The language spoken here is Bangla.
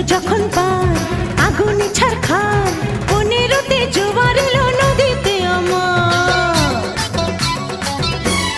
যখন পা